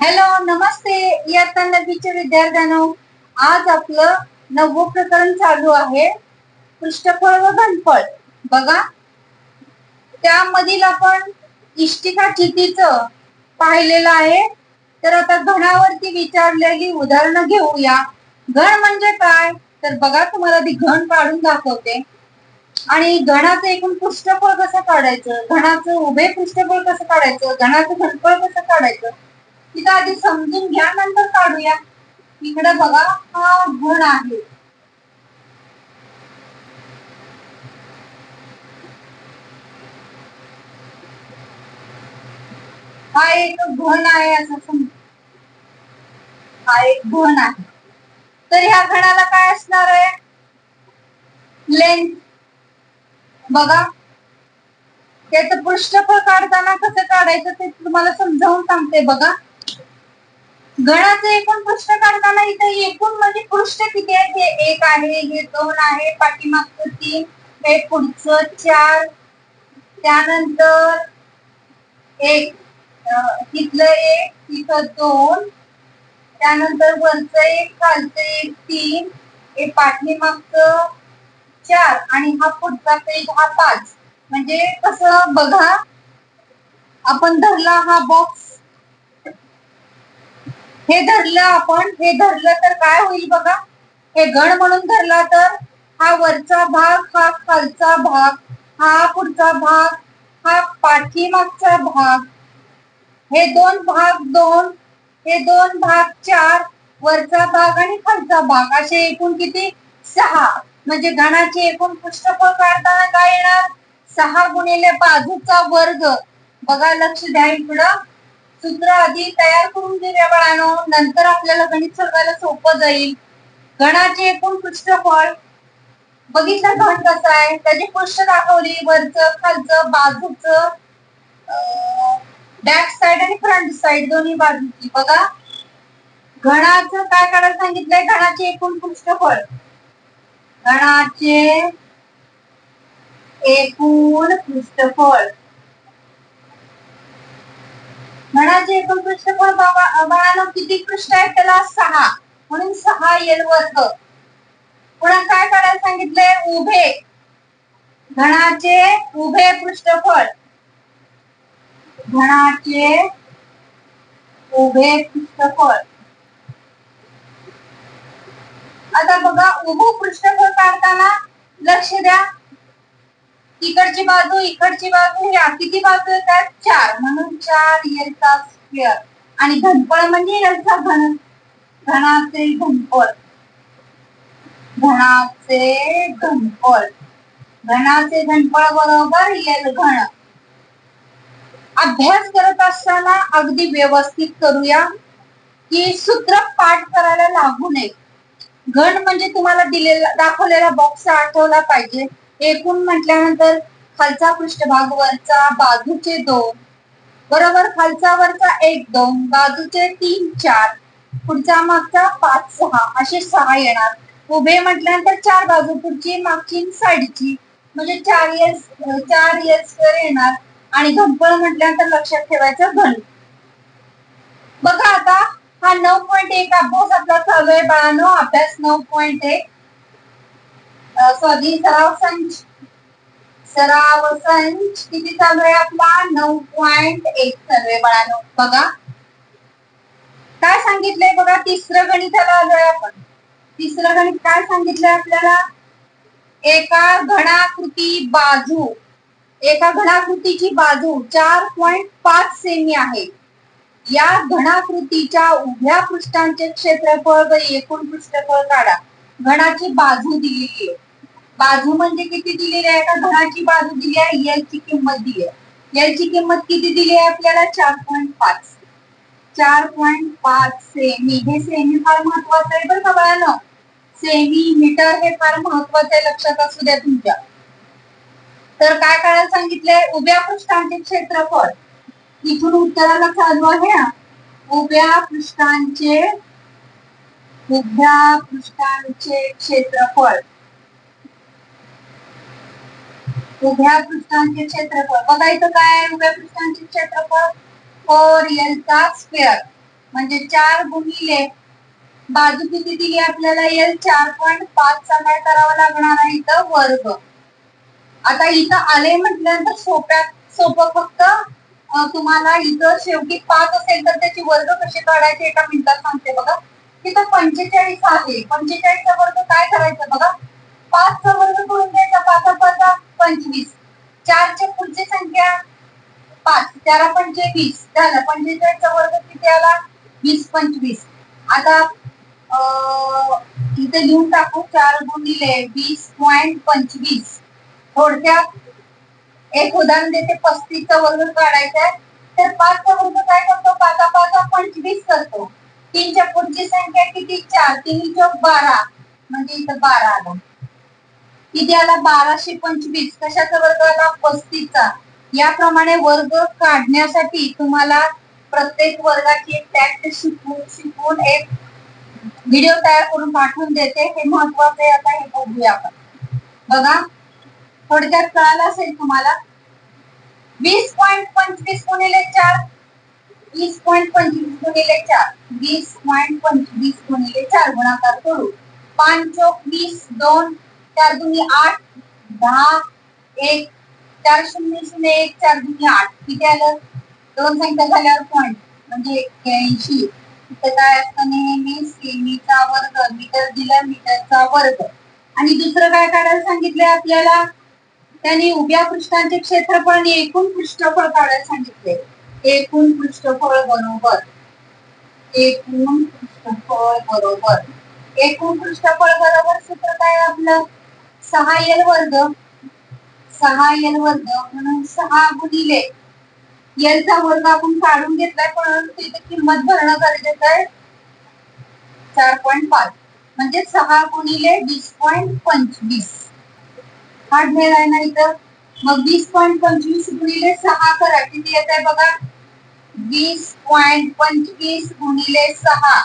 Hello नमस्ते. इयत्ता नदीच्या विद्यार्थ्यांनो आज आपलं नववं प्रकरण चालू आहे. पृष्ठफळ व घनफळ. बघा. त्यामधील आपण इष्टिका चितीच पाहिलेलं आहे. तर आता घणावरती विचारलेली उदाहरणं घेऊया. घण म्हणजे काय? तर बघा तुम्हाला ती घण काढून दाखवते. आणि घणाचं एकूण पृष्ठफळ कसं काढायचं? घणाचं उभे पृष्ठफळ कसं काढायचं? घणाचं घनफळ कसं काढायचं? तिथं आधी समजून घ्या नंतर काढूया. इकडे बघा हा गुण आहे. हा एक घन आहे असं समज हा एक घन आहे. तर ह्या घणाला काय असणार आहे? लेंथ बघा. त्याचं पृष्ठफळ काढताना कसं काढायचं ते तुम्हाला समजावून सांगते बघा. गणाचं एकूण पृष्ठ काढताना इथे एकूण म्हणजे पृष्ठ किती आहे? हे एक आहे हे दोन आहे पाठीमागचं तीन हे पुढचं चार त्यानंतर एक तिथलं एक तिथं दोन त्यानंतर वरचं एक खालचं एक तीन हे पाठीमागचं चार आणि हा पुढचा पेज हा पाच. म्हणजे कसं बघा आपण धरला हा बॉक्स हे धरलं आपण हे धरलं तर काय होईल बघा? हे गण म्हणून धरला तर हा वरचा भाग हा खालचा भाग हा पुढचा भाग हा पाठीमागचा भाग. हे दोन भाग दोन हे दोन भाग चार वरचा भाग आणि खालचा भाग. असे एकूण किती? सहा. म्हणजे गणाचे एकूण पृष्ठफळ काढताना काय येणार? सहा गुणिले बाजूचा वर्ग. बघा लक्ष द्या इकडं. सूत्र आधी तयार करून घेऊया बाळानो. नंतर आपल्याला गणित सोडवायला सोपं जाईल. गणाचे एकूण पृष्ठफळ. बघितलं घन कसं आहे? त्याची पृष्ठ दाखवली. वरचं खालचं बाजूचं. बॅक साइड आणि फ्रंट साइड दोन्ही बाजूची. बघा. घणाचं काय काढायला सांगितलंय? घणाचे एकूण पृष्ठफळ. घणाचे एकूण पृष्ठफळ. घणाचे एकूण पृष्ठफळ बाळानं किती पृष्ठ आहेत त्याला सहा. म्हणून सहा एल वर्ग. पुन्हा काय करायला सांगितलंय? उभे. घणाचे उभे पृष्ठफळ. घणाचे उभे पृष्ठफळ. आता बघा उभू पृष्ठफळ काढताना लक्ष द्या. इकडची बाजू इकडची बाजू ह्या किती बाजू येतात? चार. म्हणून चार एलचा स्क्वेअर आणि घनफळ म्हणजे एलचा घन घनाचे घनफळ. घनाचे घनफळ. घनाचे घनफळ बरोबर एल घन. अभ्यास करत असताना अगदी व्यवस्थित करूया की सूत्र पाठ करायला लागू नये. घन म्हणजे तुम्हाला दिलेला दाखवलेला बॉक्स आठवला पाहिजे. एकूण म्हटल्यानंतर खालचा पृष्ठभाग वरचा बाजूचे दोन बरोबर खालचा वरचा एक दोन बाजूचे तीन चार पुढचा मागचा पाच सहा असे सहा येणार. उभे म्हटल्यानंतर चार बाजू पुढची मागची साईडची. म्हणजे चार एस चार इयर्स येणार. आणि घनफळ म्हटल्यानंतर लक्षात ठेवायचं घन. बघा आता हा नऊ पॉईंट एक अभ्यास आपला चालू आहे बाळानो. अभ्यास नऊ पॉईंट एक. सॉरी सराव संच सराव संच किती चालू आहे आपला नऊ पॉइंट एक चालू आहे बाळानो बघा काय सांगितलंय बघा तिसरं गणिताला आलोय आपण तिसरं गणित काय सांगितलंय आपल्याला एका घणाकृती बाजू एका घणाकृतीची बाजू चार पॉइंट पाच सेमी आहे या घणाकृतीच्या उभ्या पृष्ठांचे क्षेत्रफळ व एकूण पृष्ठफळ काढा घणाची बाजू दिलेली आहे बाजू म्हणजे किती दिलेली आहे? का घराची बाजू दिली आहे एल ची किंमत दिली आहे. एल ची किंमत किती दिली आहे आपल्याला? चार पॉईंट पाच. चार पॉईंट पाच सेमी हे सेमी फार महत्वाचं आहे बरं का बाळानं. सेमी मीटर हे फार महत्वाचं आहे लक्षात असू द्या तुमच्या. तर काय करायला सांगितलंय? उभ्या पृष्ठांचे क्षेत्रफळ. इथून उत्तराला चालू आहे उभ्या पृष्ठांचे उभ्या पृष्ठांचे क्षेत्रफळ. उभ्या पृष्ठांचे क्षेत्रफळ. बघा इथं काय आहे उभ्या पृष्ठांचे क्षेत्रफळ? फोर एल चा स्क्वेअर म्हणजे चार गुणिले बाजू किती दिली आपल्याला? एल चार पॉईंट पाचचा काय करावा लागणार आहे इथं? वर्ग. आता इथं आले म्हटल्यानंतर सोप्या सोपं फक्त तुम्हाला इथं शेवटी पाच असेल तर त्याची वर्ग कसे काढायचे एका मिनिटात सांगते बघा. तिथं पंचेचाळीस आहे. पंचेचाळीसचा वर्ग काय करायचं बघा? पाचचा वर्ग करून द्यायचा. पाचा पाचा पंचवीस. चारच्या पुढची संख्या पाच. त्याला पंचे वीस झालं पंचेचाळीसचा वर्ग किती आला? वीस पंचवीस. आता इथे लिहून टाकू. चार गुणिले वीस पॉइंट पंचवीस. थोडक्यात एक उदाहरण देते. पस्तीसचा वर्ग काढायचा आहे. तर पाचचा वर्ग काय करतो? पाचा पाचा पंचवीस करतो. तीनच्या पुढची संख्या किती? चार. तीन चौक बारा. म्हणजे इथं बारा आला. किती आला बाराशे पंचवीस कशाचा वर्ग आला? पस्तीसचा. याप्रमाणे वर्ग काढण्यासाठी तुम्हाला प्रत्येक वर्गाची एक टॅक्ट शिकवून शिकवून एक व्हिडिओ तयार करून पाठवून देते. हे महत्वाचं आहे. आता हे बघूया आपण. बघा. थोडक्यात कळालं असेल तुम्हाला. वीस पॉईंट पंचवीस गुणिले चार. वीस पॉईंट पंचवीस गुणिले चार. वीस पॉईंट पंचवीस गुणिले चार. गुणाकार करू. पाच चोक वीस दोन चार दुनी आठ दहा एक चार शून्य शून्य एक चार दुनी आठ. किती आलं? दोन संख्या झाल्यावर पॉईंट म्हणजे एक्क्याऐंशी तिथं काय असतं नेहमी? सेमीचा वर्ग मीटर दिला मीटरचा वर्ग. आणि दुसरं काय काढायला सांगितलंय आपल्याला? त्यांनी उभ्या पृष्ठांचे क्षेत्रफळ आणि एकूण पृष्ठफळ काढायला सांगितले एकूण पृष्ठफळ बरोबर. एकूण पृष्ठफळ बरोबर. एकूण पृष्ठफळ बरोबर सूत्र काय आपलं? सहा एल वर्ग. सहा एल वर्ग म्हणून सहा गुणिले. एलचा वर्ग आपण काढून घेतलाय परंतु तिथे किंमत भरणं गरजेचं आहे. चार पॉईंट पाच. म्हणजे सहा गुणिले वीस पॉईंट पंचवीस. हा ढेर आहे ना इथं? मग वीस पॉईंट पंचवीस गुणिले सहा करा. किती येत आहे बघा? वीस पॉईंट पंचवीस गुणिले सहा.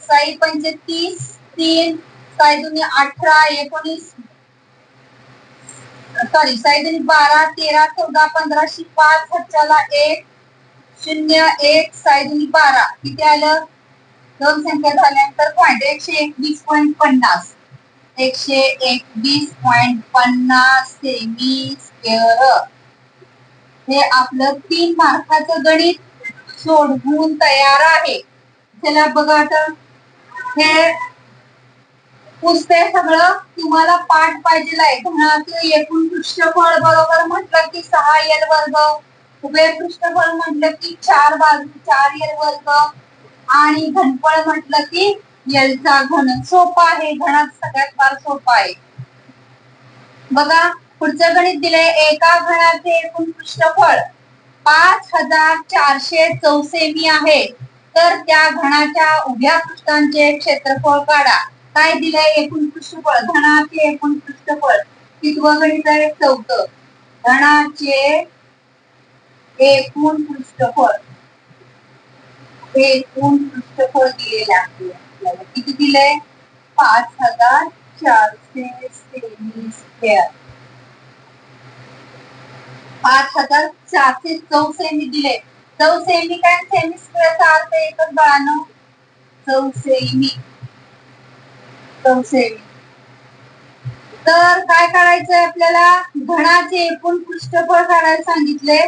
साई पंचे तीस तीन. साई दोन्ही अठरा एकोणीस सॉरी साई बारा तेरा चौदा पंधराशे पाच हच्च्याला एक शून्य एक साई बारा. किती आलं? दोन संख्या झाल्यानंतर पॉईंट एकशे एकवीस पॉईंट पन्नास. एकशे एकवीस पॉईंट पन्नास सेमी स्क्वेअर हे आपलं तीन मार्काचं गणित सोडवून तयार आहे. चला बघा आता. हे पुस्तक सगळं तुम्हाला पाठ पाहिजे आहे धनाचं एकूण पृष्ठफळ बरोबर म्हटलं की सहा एल वर्ग. उभे पृष्ठफळ म्हटलं की चार बाजू चार एल वर्ग. आणि घनफळ म्हटलं की एलचा घन. सोपा आहे. घनात सगळ्यात फार सोपा आहे. बघा पुढचं गणित दिलंय. एका घनाचे एकूण पृष्ठफळ पाच हजार चारशे चौसेमी आहे. तर त्या घनाच्या उभ्या पृष्ठांचे क्षेत्रफळ काढा. काय दिलंय एकूण पृष्ठफळ धनाचे एकूण पृष्ठफळ कितवं गणित आहे चौथ. धनाचे एकूण पृष्ठफळ एकूण पृष्ठफळ दिलेले आहे आपल्याला. किती दिलंय? पाच हजार चारशे तेवीस पाच हजार चारशे चौ सेमी दिले चौसेमी काय सेमी स्क्वेअरचा अर्थ एकच बाळानो चौसेमी तर काय काढायचंय आपल्याला? घणाचे एकूण पृष्ठफळ काढायला सांगितले.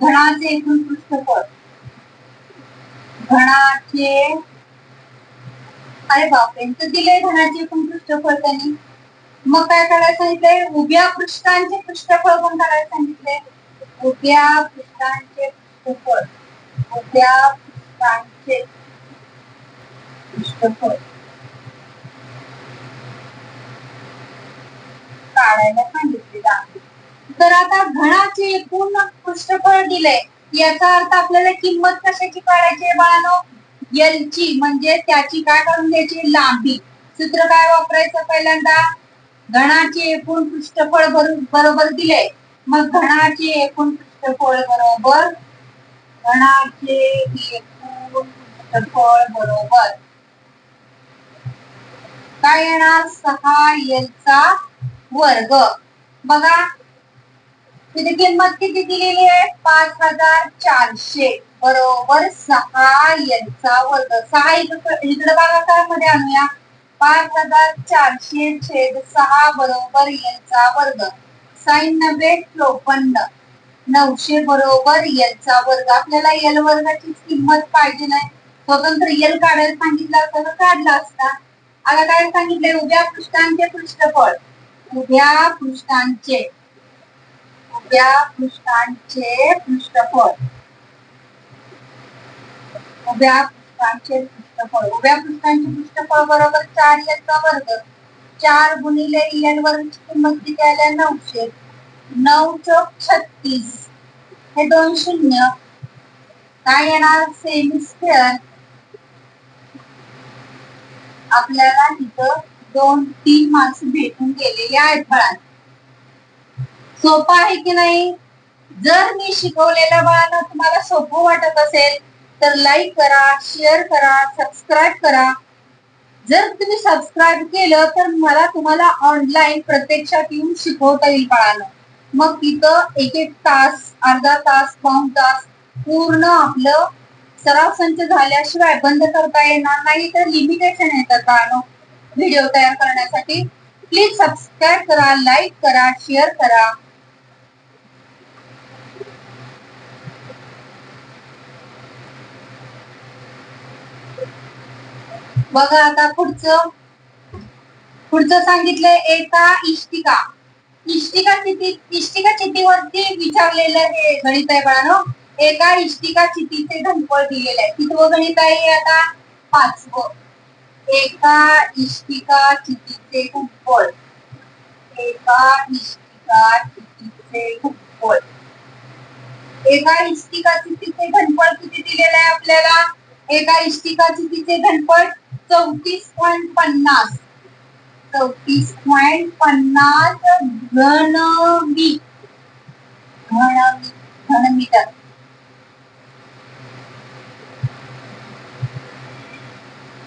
घणाचे एकूण पृष्ठफळ. घणाचे अरे बापरे तर दिले घनाचे एकूण पृष्ठफळ त्यांनी. मग काय करायला सांगितलंय? उभ्या पृष्ठांचे पृष्ठफळ पण काढायला सांगितले उभ्या पृष्ठांचे पृष्ठफळ. उभ्या पृष्ठांचे पृष्ठफळ. काढायला सांगितलेलं आहे तर आता घणाचे एकूण पृष्ठफळ दिले याचा अर्थ आपल्याला किंमत कशाची काढायची आहे बाळानो? एलची म्हणजे त्याची काय करून द्यायची? लांबी. सूत्र काय वापरायचं पहिल्यांदा? घणाचे एकूण पृष्ठफळ बरोबर दिले. मग घणाचे एकूण पृष्ठफळ बरोबर? घणाचे एकूण पृष्ठफळ बरोबर? काय येणार? सहा एलचा वर्ग. बघा तिथे किंमत किती दिलेली आहे? पाच हजार चारशे. बरोबर सहा यांचा वर्ग. सहा इकडे इकडं बघा काय मध्ये आणूया. पाच हजार चारशे छेद सहा बरोबर यांचा वर्ग. साईन नव्हे चोपन्न. नऊशे बरोबर यांचा वर्ग. आपल्याला एल वर्गाची किंमत पाहिजे नाही. स्वतंत्र एल काढायला सांगितलं असतं तर काढला असता. आता काय सांगितलंय? उभ्या पृष्ठांचे पृष्ठफळ. उभ्या पृष्ठांचे उभ्या पृष्ठांचे पृष्ठफळ. उभ्या पृष्ठांचे पृष्ठफळ. उभ्या पृष्ठांचे पृष्ठफळ बरोबर चार याचा वर्ग? चार गुणिले एल वर्गची किंमत किती आल्या नऊशे. नऊ चौक छत्तीस. हे दोन शून्य. काय येणार? सेमी स्क्वेअर आपल्याला तिथं दोन तीन मार्क्स भेटून गेलेले आहेत बाळांना सोपं आहे की नाही? जर मी शिकवलेल्या बाळांना तुम्हाला सोपं वाटत असेल तर लाईक करा शेअर करा सबस्क्राईब करा. जर तुम्ही सबस्क्राईब केलं तर मला तुम्हाला ऑनलाईन प्रत्यक्षात येऊन शिकवता येईल बाळांना मग तिथं एक एक तास अर्धा तास पाऊन तास पूर्ण आपलं सराव संच झाल्याशिवाय बंद करता येणार नाही तर लिमिटेशन येतात बाळांनो व्हिडिओ तयार करण्यासाठी प्लीज सबस्क्राईब करा लाईक करा शेअर करा. बघा आता पुढचं. पुढचं सांगितलंय एका इष्टिका. इष्टिका चिती इष्टिका चितीवरती विचारलेलं हे गणित आहे बाळानो. एका इष्टिका चितीचे घनफळ दिलेलं आहे. कितवं गणित आहे आता? पाचवं. एका इष्टिका घनफळ एका इष्टिका घनफळ एका इष्टिका घनफळ किती दिलेलं आहे आपल्याला? एका इष्टिका घनफळ चौतीस पॉईंट पन्नास. चौतीस पॉईंट पन्नास घन घन घनमीटर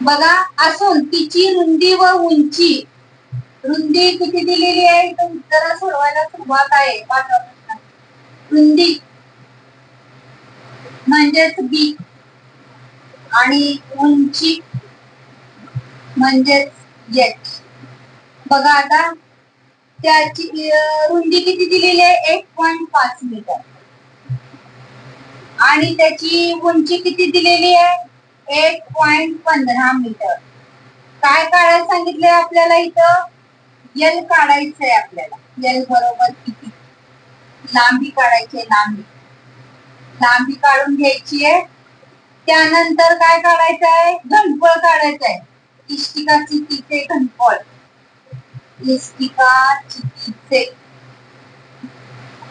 बघा असून तिची रुंदी व उंची. रुंदी किती दिलेली आहे? तर उत्तर सोडवायला सुरुवात आहे. पाचवा प्रश्न. रुंदी. म्हणजेच बी. आणि उंची. म्हणजेच एच बघा आता त्याची रुंदी किती दिलेली आहे? एक पॉइंट पाच मीटर. आणि त्याची उंची किती दिलेली आहे? एक पॉइंट पंधरा मीटर. काय काढायला सांगितलंय आपल्याला इथं? यल काढायचंय आपल्याला. यल बरोबर किती? लांबी काढायची आहे, लांबी. लांबी काढून घ्यायची आहे. त्यानंतर काय काढायचं आहे? घनफळ काढायचं आहे. इष्टिका चितीचे घनफळ. इष्टिका चितीचे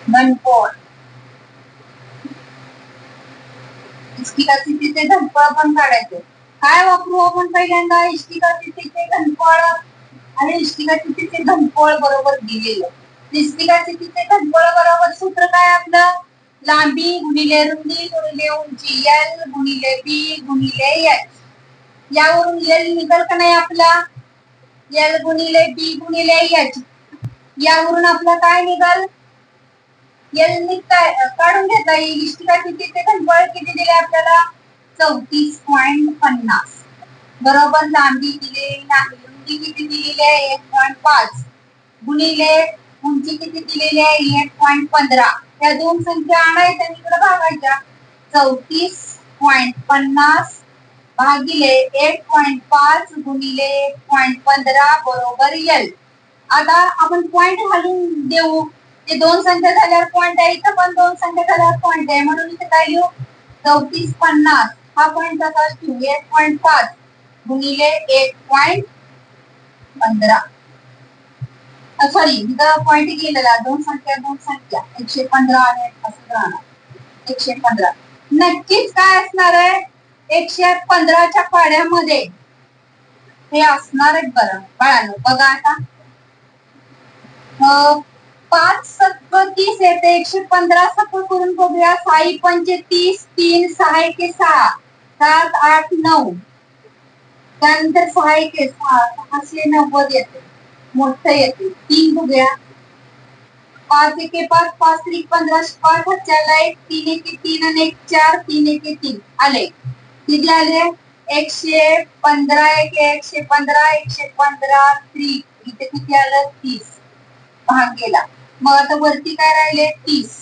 घनफळ. इष्टिकाचे तिथे घनफळ पण काढायचे. काय वापरू हो आपण पहिल्यांदा? इष्टिका तिथे घनफळ आणि इष्टिका तिथे घनफळ बरोबर दिलेलं. इष्टिका तिथे घनफळ बरोबर सूत्र काय आपलं? लांबी गुणिले रुंदी गुणिले उंची एल गुणिले बी गुणिले एच यावरून एल निघल का नाही आपला? एल गुणिले बी गुणिले एच यावरून आपला काय निघल? एल निघताय काढून घेता येईल? इष्टिका कितीचे घनफळ किती दिले आपल्याला? चौतीस पॉईंट पन्नास. बरोबर लांबी दिलेली नाही. रुंदी किती दिलेली आहे? एक पॉईंट पाच. गुणिले उंची किती दिलेली आहे? एक पॉईंट पंधरा. या दोन संख्या आणायच्या आणि इकडे भागायच्या. चौतीस पॉईंट पन्नास भागिले एक पॉईंट पाच गुणिले एक पॉईंट पंधरा बरोबर एल आता आपण पॉईंट घालून देऊ. ते दोन संख्या झाल्यावर पॉइंट आहे इथं पण दोन संख्या झाल्यावर पॉइंट आहे. म्हणून इथे काय लिहू चौतीस पन्नास. हा पॉइंट असा असतो एक पॉइंट पाच गुणिले एक पॉइंट पंधरा. सॉरी इथं पॉइंट गेलेला. दोन संख्या दोन संख्या. एकशे पंधरा आणि असं राहणार. एकशे पंधरा. नक्कीच काय असणार आहे? एकशे पंधराच्या पाड्यामध्ये. हे असणार आहे बरं. बाळांनो बघा आता. पाच सत्व तीस येते एकशे पंधरा सत्व करून साई पंचे तीस, तीन सहा एके सहा सात, आठ नऊ त्यानंतर सहा एके सहा सहाशे नव्वद तीन बघूया पाच एके पाच पाच त्रिक पंधरा पाच हजारला एक तीन एके तीन एक चार, तीन एके तीन। आले किती आले एकशे पंधरा एके एकशे पंधरा एकशे पंधरा त्रिक इथे किती आलं तीस। भाग गेला मग आता वरती काय राहिले? तीस.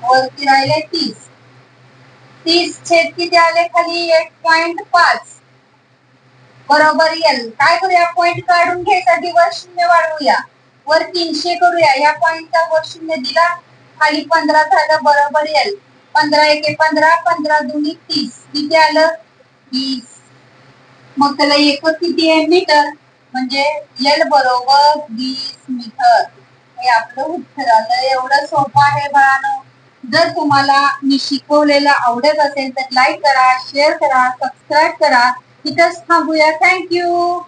वरती राहिले तीस. तीस छेद किती आले खाली? एक पॉइंट पाच. बरोबर एल काय करूया? पॉइंट काढून घ्यायसाठी वर शून्य वाढवूया. वर तीनशे करूया. या पॉइंटचा वर शून्य दिला. खाली पंधरा झालं बरोबर एल पंधरा एके पंधरा पंधरा दोन्ही तीस. किती आलं? तीस मग त्याला एकच किती आहे? मीटर. म्हणजे एल बरोबर वीस मीटर. हे आपलं उत्तर आलं एवढं सोपं आहे बाळांनो. जर तुम्हाला मी शिकवलेलं आवडत असेल तर लाईक करा शेअर करा सबस्क्राईब करा. इथंच थांबूया. थँक्यू